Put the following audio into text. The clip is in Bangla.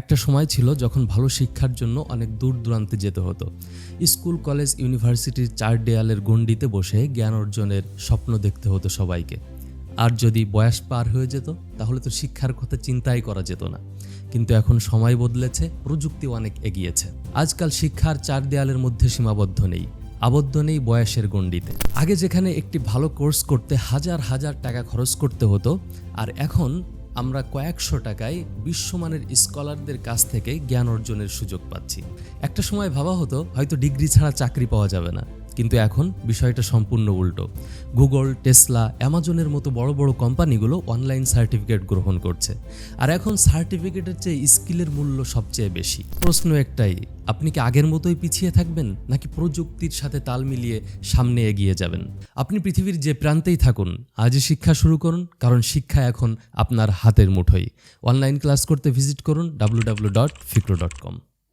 একটা সময় ছিল যখন ভালো শিক্ষার জন্য অনেক দূর দূরান্তে যেতে হতো। স্কুল, কলেজ, ইউনিভার্সিটির চার দেয়ালের গণ্ডিতে বসে জ্ঞান অর্জনের স্বপ্ন দেখতে হতো সবাইকে। আর যদি বয়স পার হয়ে যেত, তাহলে তো শিক্ষার কথা চিন্তাই করা যেত না। কিন্তু এখন সময় বদলেছে, প্রযুক্তি অনেক এগিয়েছে। আজকাল শিক্ষার চার দেয়ালের মধ্যে সীমাবদ্ধ নেই, আবদ্ধ নেই বয়সের গণ্ডিতে। আগে যেখানে একটি ভালো কোর্স করতে হাজার হাজার টাকা খরচ করতে হতো, আর এখন আমরা কয়েকশো টাকায় বিশ্বমানের স্কলারদের কাছ থেকে জ্ঞান অর্জনের সুযোগ পাচ্ছি। একটা সময় ভাবা হতো, হয়তো ডিগ্রি ছাড়া চাকরি পাওয়া যাবে না। কিন্তু এখন বিষয়টা সম্পূর্ণ উল্টো। গুগল, টেসলা, অ্যামাজনের মতো বড় বড় কোম্পানিগুলো অনলাইন সার্টিফিকেট গ্রহণ করছে। আর এখন সার্টিফিকেটের চেয়ে স্কিলের মূল্য সবচেয়ে বেশি। প্রশ্ন একটাই, আপনি কি আগের মতোই পিছিয়ে থাকবেন, নাকি প্রযুক্তির সাথে তাল মিলিয়ে সামনে এগিয়ে যাবেন? আপনি পৃথিবীর যে প্রান্তেই থাকুন, আজই শিক্ষা শুরু করুন, কারণ শিক্ষা এখন আপনার হাতের মুঠোয় অনলাইন ক্লাস করতে ভিজিট করুন W W dot Fikro dot com